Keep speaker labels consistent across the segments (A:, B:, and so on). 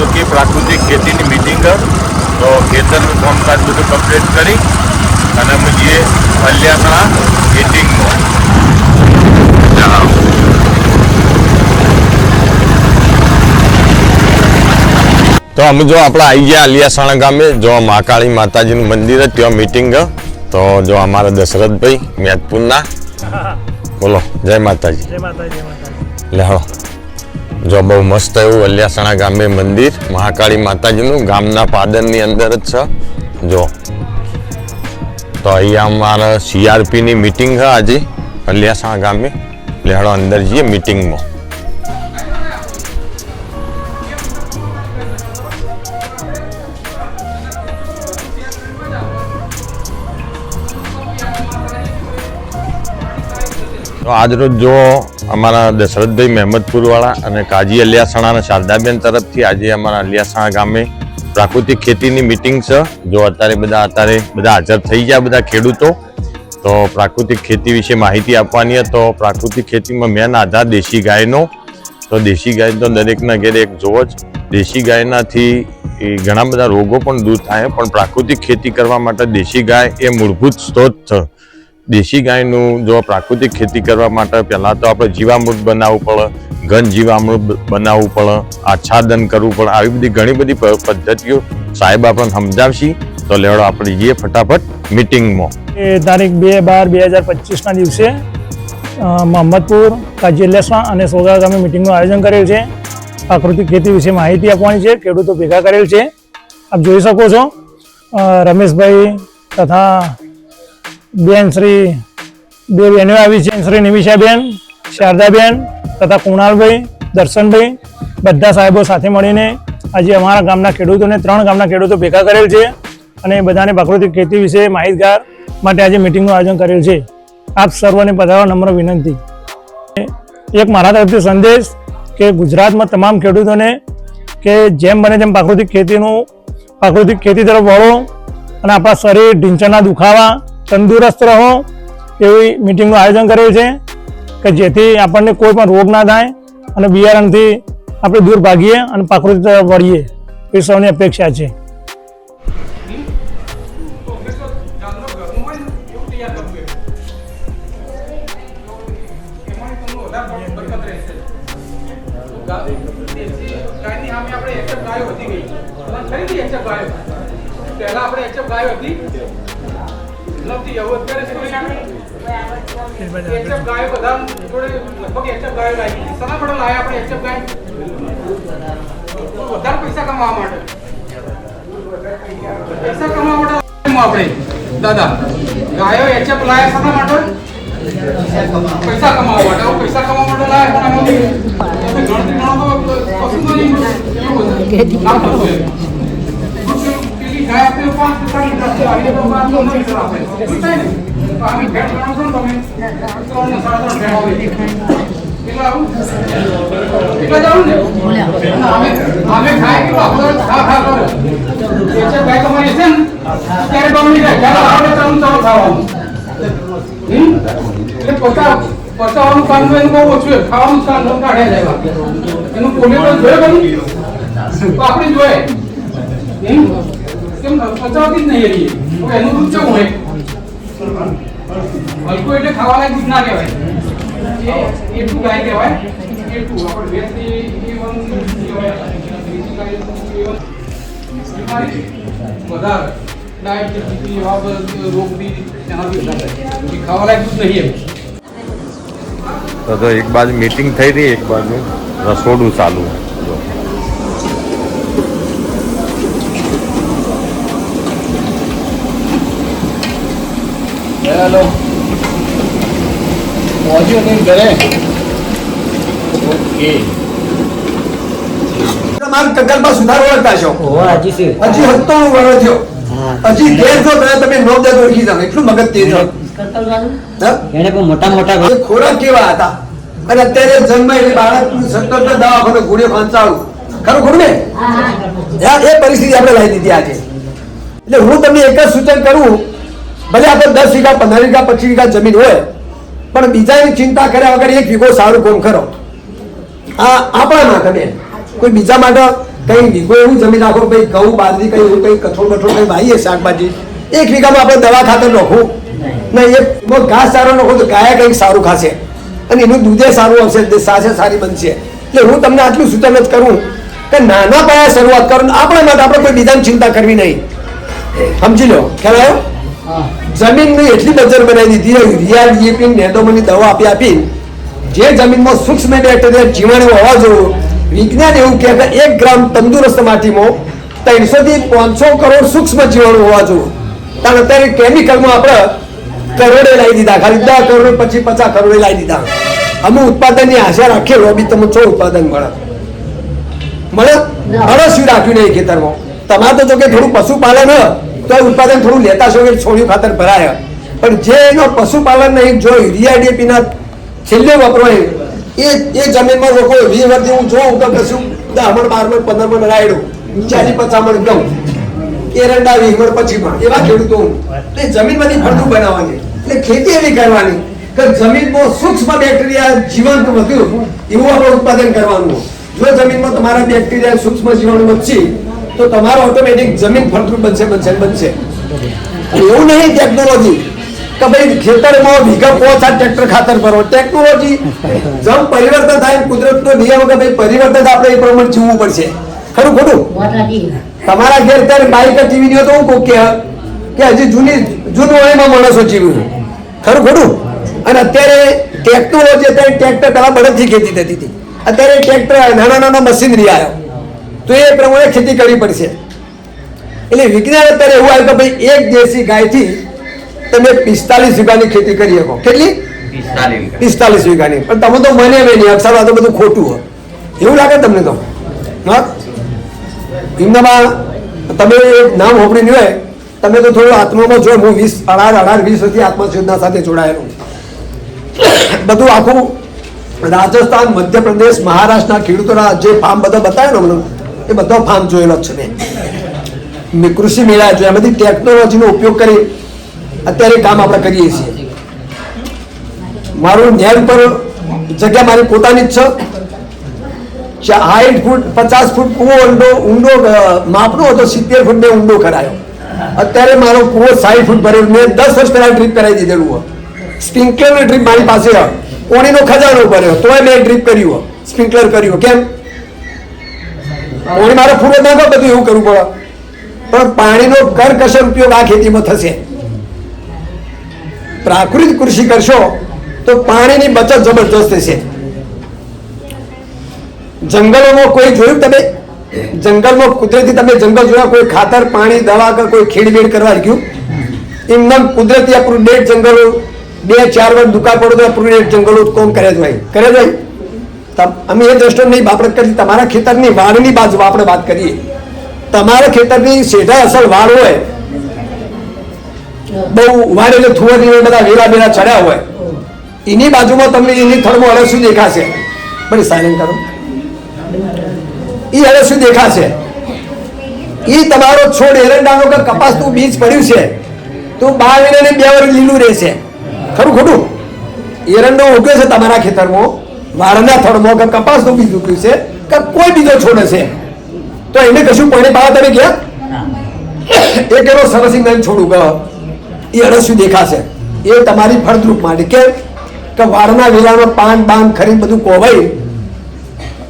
A: અલિયાસણા ગામે જો કે પ્રાકૃતિક ખેતીની મિટિંગ તો ખેતરનું કામકાજ બધું કમ્પ્લીટ કરી અને અમે જઈએ અલિયાસણા મિટિંગમાં જણાવો તો અમે જો આપણે આવી ગયા અલિયાસણા ગામે જો મહાકાળી માતાજીનું મંદિર છે ત્યાં મિટિંગ તો જો અમારા દશરથભાઈ મેદપુરના બોલો જય માતાજી
B: જય માતા જય માતા
A: લેહો જો બહુ મસ્ત એવું અલિયાસણા ગામે મંદિર, મહાકાળી માતાજીનું. ગામના પાદરની અંદર જ છે. જો. તો અહીંયા અમારા સીઆરપીની મિટિંગ છે આજે. અલિયાસણા ગામે. લેહડો અંદર જઈએ મિટિંગમાં આજરોજ જો અમારા દશરથભાઈ મહેમદપુરવાળા અને કાજી અલિયાસણા શારદાબેન તરફથી આજે અમારા અલિયાસણા ગામે પ્રાકૃતિક ખેતીની મિટિંગ છે. જો અત્યારે બધા અત્યારે બધા હાજર થઈ ગયા બધા ખેડૂતો, તો પ્રાકૃતિક ખેતી વિશે માહિતી આપવાની. તો પ્રાકૃતિક ખેતીમાં મેન આધાર દેશી ગાયનો. તો દેશી ગાય તો દરેકના ઘેરે એક જોવો જ. દેશી ગાયનાથી ઘણા બધા રોગો પણ દૂર થાય પણ પ્રાકૃતિક ખેતી કરવા માટે દેશી ગાય એ મૂળભૂત સ્ત્રોત છે. દેશી ગાયનું જો પ્રાકૃતિક ખેતી કરવા માટે પહેલાં તો આપણે જીવામૃત બનાવવું પડે, ઘન જીવામૃત બનાવવું પડે, આચ્છાદન કરવું પડે, આવી બધી ઘણી બધી પદ્ધતિઓ સાહેબ આપણને સમજાવશી. તો લેવડો આપણે જઈએ ફટાફટ મિટિંગમાં.
B: એ તારીખ બે બાર બે હજાર પચીસના દિવસે મોહમ્મદપુર કાજીલેસમાં અને સોગા ગામે મિટિંગનું આયોજન કરેલ છે. પ્રાકૃતિક ખેતી વિશે માહિતી આપવાની છે, ખેડૂતો ભેગા કરેલ છે. આપ જોઈ શકો છો રમેશભાઈ તથા બેન શ્રી, બે બહેનો આવી છે, શ્રી નિમિષાબેન, શારદાબેન તથા કુણાલભાઈ, દર્શનભાઈ, બધા સાહેબો સાથે મળીને આજે અમારા ગામના ખેડૂતોને ત્રણ ગામના ખેડૂતો ભેગા કરેલ છે અને બધાને પ્રાકૃતિક ખેતી વિશે માહિતગાર માટે આજે મિટિંગનું આયોજન કરેલ છે. આપ સર્વને પધારવા નમ્ર વિનંતી. એક મારા તરફથી સંદેશ કે ગુજરાતમાં તમામ ખેડૂતોને કે જેમ બને તેમ પ્રાકૃતિક ખેતીનું, પ્રાકૃતિક ખેતી તરફ વળો અને આપણા શરીર ઢીંચણના દુખાવા તંદુરસ્ત રહો એવી મિટિંગનું આયોજન કરેલ છે કે જેથી આપણને કોઈ પણ રોગ ના થાય અને બિયારણથી આપણે દૂર ભાગીએ અને પ્રાકૃતિક તરફ વળીએ. એ સૌની અપેક્ષા છે.
C: પહેલા આપણે HF ગાયો હતી. વધારે પૈસા કમાવા માટે. પૈસા કમાવા માટે દાદા, ગાયો HF લાયા શેના માટે? પૈસા કમાવા માટે. પૈસા કમાવા માટે લાયા તમે ગણતરી ગણો તો કશું તો નહીં એવું બધું. ના થતું હોય. પેલી ગાય આપણે પાંચ પૈસાની દસ આવી તો પાંચ તો નહીં સર આપણે. એવું થાય ને? તો આની ભેટ ગણો છો ને તમે ત્રણ ને સાડા ત્રણ ભેટ આવે. કેટલા આવું? કેટલા જ આવું ને? અને આમે આમે ખાય કેટલું આપણે ખા ખા કરો એ છે ગાય તમારી છે ને ત્યારે બમણી જાય ત્યારે આપણે ચાલુ ચાલુ ખાવાનું હમ? એટલે પચા પચાવવાનું કામ તો એનું બહુ ઓછું ખાવાનું કામ તો કાઢ્યા જાય એનું પોલીસ જોયે તો આપણે જોઈએ? કેમ પચાવતી જ નહીં એની હવે એનું દૂધ કેવું હોય? હલકું એટલે ખાવાના દૂધ ના કહેવાય. એ એટલું ગાય કહેવાય. એટલું. આપણે ભેંસની એ વન કહેવાય દેશી ગાય એ વન બીમારી? વધારે. ડાયાબિટીસ એવા બધા રોગ બી એનાથી વધારે થાય. એ ખાવાલાયક દૂધ નહીં એમ.
A: તો તો એક બાજુ મિટિંગ થઈ રહી, એક બાજુ રસોડું ચાલુ જો
D: હેલો પહોંચ્યો નહીં ઘરે? ઓકે.
E: તમારા કગલમાં સુધારો કરતા છો.
F: હજી
E: સત્તાણું વર્ષ થયો. હજી ઘેર છો તમે નવ દસ ઓળખી જાવ એટલું મગજ તેજ
F: એને પણ મોટા મોટા
E: ખોરાક કેવા હતા? અને અત્યારે જન્મ એટલે બાળકનું સતત દવાખાનો ઘોડ્યો ખંચાળું ખરું ખરું ને? એ પરિસ્થિતિ આપણે લાવી દીધી આજે. એટલે હું તમને એક જ સૂચન કરું ભલે આપણે દસ વીઘા, પંદર વીઘા, પચીસ વીઘા જમીન હોય, પણ બીજાની ચિંતા કર્યા વગર એક વીઘો સારું કોમ કરો. આ આપણા માટે બેન કોઈ બીજા માટે કઈ વીઘો એવું જમીન રાખો ભાઈ ઘઉં, બાજરી કઈ એવું કઈ કઠોળ કઠોળ કઈ ભાઈએ શાકભાજી. એક વીઘામાં આપણે દવા ખાતર નાખવું ને બહુ ઘાસ સારો નાખો તો ગાય કંઈક સારું ખાશે. અને એનું દૂધે સારું આવશે સાસે સારી બનશે. એટલે હું તમને આટલું સૂચન જ કરું કે નાના પાયા શરૂઆત કરો. ને આપણા માટે આપણે કોઈ બીજાની ચિંતા કરવી નહીં. સમજી લો. ખ્યાલ આવ્યો? જમીનની એટલી બજર બનાવી દીધી યુરિયા ડીએપી નેદોમની દવા આપી આપી. જે જમીનમાં સૂક્ષ્મ બેક્ટેરિયા જીવાણુ હોવા જોઈએ વિજ્ઞાન એવું કહે કે એક ગ્રામ તંદુરસ્ત માટીમાં ત્રણસો થી પાંચસો કરોડ સૂક્ષ્મ જીવાણુ હોવા જોઈએ પણ અત્યારે કેમિકલમાં આપણે કરોડે લાવી દીધા. ખાલી દસ કરોડ પછી પચાસ કરોડે લાવી દીધા. અમે ઉત્પાદનની આશા રાખીએ. લોબી તમે છો ઉત્પાદન મળે મળે? મળે શું રાખ્યું નહીં ખેતરમાં. તમારે તો જો કે થોડું પશુપાલન હ, તો ઉત્પાદન થોડું લેતા છો કે છોડ્યું ખાતર ભરાય. પણ જે એનો પશુપાલન નહીં જો યુરિયા ડીએપીના છેલ્લે વપરાય, એ એ જમીનમાં લોકો વીસ વર્ષથી હું જોઉં તો કશું દસ બારમણ બાર મણ પંદર મણ રાયડું ચાલી પચામણ ગઉં એરંડા વીમણ પછીમાં એવા ખેડૂતો. હું એ જમીનમાંથી ફળદ્રુપ બનાવવાની. એટલે ખેતી એવી કરવાની કે જમીનમાં સૂક્ષ્મ બેક્ટેરિયા જીવંત વધ્યું, એવું આપણે ઉત્પાદન કરવાનું. જો જમીનમાં તમારા બેક્ટેરિયા સૂક્ષ્મ જીવાણુ વધશે તો તમારો ઓટોમેટિક જમીન ફળદ્રુપ બનશે બનશે બનશે. એવું નહીં ટેકનોલોજી કે ભાઈ ખેતરમાં ભીગા પોચ આ ટ્રેક્ટર ખાતર ભરો. ટેકનોલોજી જમ પરિવર્તન થાય કુદરતનો નિયમ કે ભાઈ પરિવર્તન આપણે એ પ્રમાણે જીવવું પડશે. ખરું ખોટું? તમારા ઘેર ત્યારે બાઈક ટીવી ની તો હું કહું કે કે હજી જૂની જૂનું વયમાં માણસો જીવ્યું. ખરું ખોટું? અને અત્યારે ટેકનોલોજી અત્યારે ટ્રેક્ટર પેલા બળદથી ખેતી થતી હતી. અત્યારે ટ્રેક્ટર નાના નાના મશીનરી આવ્યો તો એ પ્રમાણે ખેતી કરવી પડશે. એટલે વિજ્ઞાન અત્યારે એવું આવ્યું કે ભાઈ એક દેશી ગાયથી તમે પિસ્તાલીસ વીઘાની ખેતી કરી શકો. કેટલી? પિસ્તાલીસ વીઘાની. પણ તમે તો મને નહીં અક્ષર તો બધું ખોટું હોય. એવું લાગે તમને તો? હા એમનામાં તમે એક નામ નહીં હોય તમે તો થોડું આત્મામાં જો હું વીસ અઢાર અઢાર વીસ સુધી આત્મશોધના સાથે જોડાયેલું બધું આખું રાજસ્થાન મધ્યપ્રદેશ મહારાષ્ટ્રના ખેડૂતોના જે ફાર્મ બધા બતાવ્યો ને મને એ બધો ફાર્મ જોયેલો છે મેં. કૃષિ મેળા જોયા, બધી ટેકનોલોજીનો ઉપયોગ કરી અત્યારે કામ આપણે કરીએ છીએ. મારું નેર પર જગ્યા મારી પોતાની જ છે. હાઈટ ફૂટ, પચાસ ફૂટ કૂવો, ઊંડો ઊંડો માપનો હતો, સિત્તેર ફૂટ મેં ઊંડો કરાયો અત્યારે મારો કૂવો સાઠ ફૂટ ભરેલો. મેં દસ વર્ષ પહેલાં ડ્રીપ કરાવી દીધેલું હોય. સ્પ્રિંકલર ડ્રીપ મારી પાસે કોણીનો ખજાનો ભર્યો તોય મેં ડ્રીપ કર્યું સ્પ્રિંકલર કર્યું કેમ? પાણી મારે ફૂલ નાખો બધું એવું કરવું પડે. પણ પાણીનો કરકસર ઉપયોગ આ ખેતીમાં થશે. પ્રાકૃતિક કૃષિ કરશો તો પાણીની બચત જબરજસ્ત થશે. જંગલોમાં કોઈ જોયું તમે? જંગલમાં કુદરતી તમે જંગલ જોયા, કોઈ ખાતર, પાણી, દવા કે કોઈ ખેડબેડ કરવા ગયું એમનામ કુદરતી આપણું ડેડ જંગલો, બે, ચાર વર્ષ દુકાળ પડો તો આપણું ડેડ જંગલો કોમ કરે જ હોય કરે જ તમ- અમે એ દ્રષ્ટિ નહીં આપણે કરી તમારા ખેતરની વાડની બાજુ આપણે વાત કરીએ. તમારા ખેતરની સીધા અસર વાડ હોય, બહુ વાડ એટલે થુવર બધા વેલા વેલા ચડ્યા હોય. એની બાજુમાં તમને એની થડમાં શું દેખાશે. બધી સાયલેન્ટ કરો. એ શું દેખાશે. એ તમારો છોડ એરંડાનો કે કપાસનું બીજ પડ્યું છે. તો બાર મહિનાને બે વર્ષ લીલું રહેશે. ખરું ખોટું? એરંડો ઉગ્યો છે તમારા ખેતરમાં. વાળના થડમાં કે કપાસનું બીજ ઉગ્યું છે કે કોઈ બીજો છોડ છે. તો એને કશું પાણી પાવા તમે ગયા એક એનો સરસ ઇંગલ છોડ ઉગ્યો એ અળસ્યું દેખાશે? એ તમારી ફળદ્રુપ માટે કે કે વાળના વેલામાં પાન, બાન ખરી બધું કોવાઈ,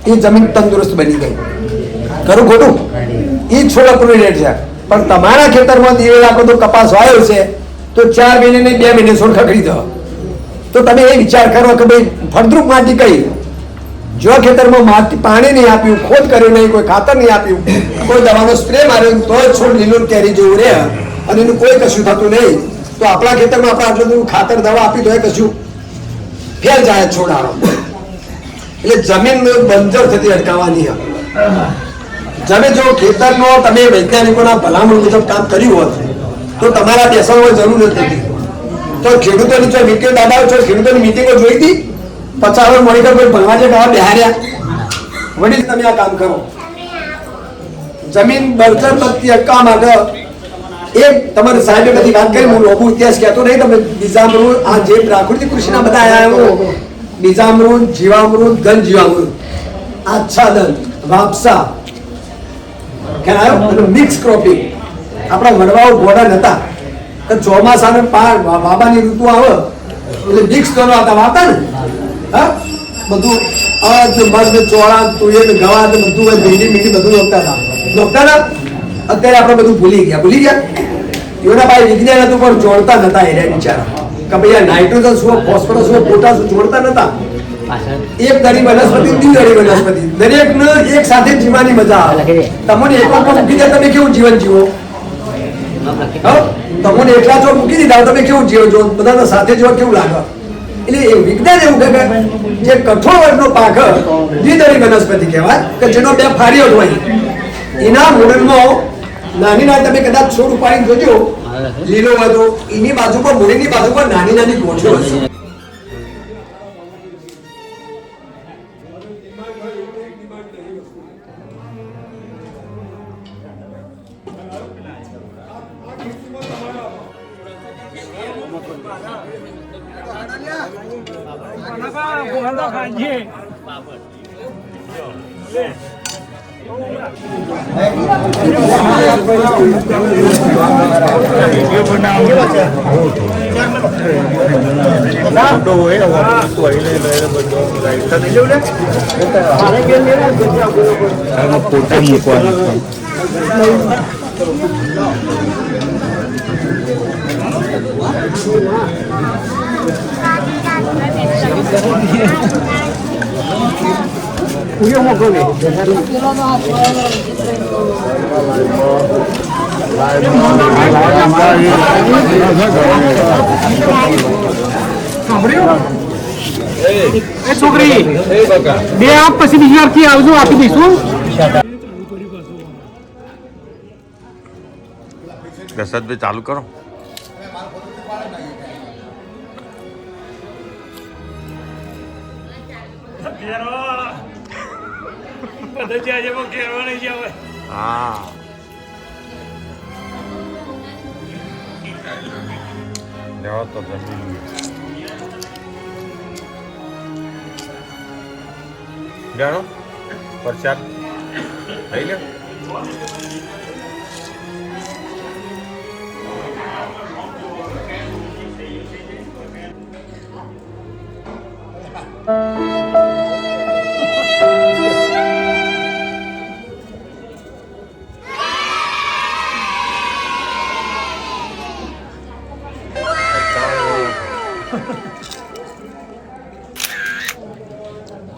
E: એ જમીન તંદુરસ્ત બની ગઈ. ખરું ખોટું? એ છોડ અપ્રોડિએટ છે. પણ તમારા ખેતરમાં દિવેલ આખો તો કપાસ વાયો છે, તો ચાર મહિને બે મહિને છોડ ખખડી જાઓ તો તમે એ વિચાર કરો કે ભાઈ ફળદ્રુપ માટી કઈ? જો ખેતરમાં માટી પાણી નહીં આપ્યું, ખોદ કર્યું નહીં, કોઈ ખાતર નહીં આપ્યું, કોઈ દવાનો સ્પ્રે માર્યો, તો જ છોડ લીલું કેરી જેવું રહે અને એનું કોઈ કશું થતું નહીં. તો આપણા ખેતરમાં આપણે આટલું બધું ખાતર, દવા આપી તો એ કશું ફેર જાય છોડ આરો એટલે જમીન બંજર થતી અટકાવવાની તમે જો ખેતરનો તમે વૈજ્ઞાનિકોના ભલામણ મુજબ કામ કર્યું હોત, તો તમારા બેસવાની જરૂર નથી. તો ખેડૂતોની જો મીટિંગ દાદા છો, ખેડૂતોની મિટિંગો જોઈ હતી. પચાસ કોઈ ભણવા જે ગાવા બિહાર્યા. વડીલ, તમે આ કામ કરો. જમીન બળતર પ્રત્યે અટકાવવા માટે એક તમારે સાહેબે બધી વાત કરી, હું લોબુ ઇતિહાસ કહેતો નહીં, તમે બીજામૃત આ જે પ્રાકૃતિક કૃષિના બધા આયા એમ બીજામૃત જીવામૃત ઘન જીવામૃત આચ્છાદન, વાપસા. ખ્યાલ આવ્યો? મિક્સ ક્રોપિંગ આપણા વડવાઓ ગોડા નતા. ચોમાસાને પાર વાબાની ઋતુ આવે એટલે મિક્સ કરવા હતા વાતા ને. હા? બધું અજ મગ ચોળા તુયે ગવા બધું હોય ભીંડી મીઠી બધું લોકતા હતા. લોકતા હતા? અત્યારે આપણે બધું ભૂલી ગયા. ભૂલી ગયા? એના ભાઈ વિજ્ઞાન હતું પણ જોડતા નતા એને બિચારા. કે ભાઈ આ નાઇટ્રોજન શું ફોસ્ફરસ શું પોટાશ શું જોડતા નતા? એક દરી વનસ્પતિ દ્વિદળી વનસ્પતિ. દરેક ને એક સાથે જીવવાની મજા આવે. તમને એક પણ મૂકી દે તમે કેવું જીવન જીવો? તમને એકલા જો મૂકી દીધા તમે કેવું જીવો છો? બધા સાથે જો કેવું લાગે? એટલે વિજ્ઞાન એવું કે જે કઠોળ વર્ગનો પાક દ્વિદળી વનસ્પતિ કહેવાય, કે જેનો બે ફારીઓ જ હોય. એના મૂળમાં નાની નાની તમે કદાચ છોડ ઉપાડીને જોજો. લીલો હોય એની બાજુ પર, મૂળની બાજુ પર નાની નાની ગોઠવો હશે 나가 고한다 간지. Đáp đồ
A: ấy là còn tuổi lên đấy là mình có cái thân yêu đấy. Đó là phụ tâm một quần. Thank you.
C: એ છોકરી બે આપ પછી બીજી વાર આવજો આપી દઈશું
A: દશરથભાઈ ચાલુ કરો. હા. લેવા તો જમી જાણો પ્રસાદ લઈ લે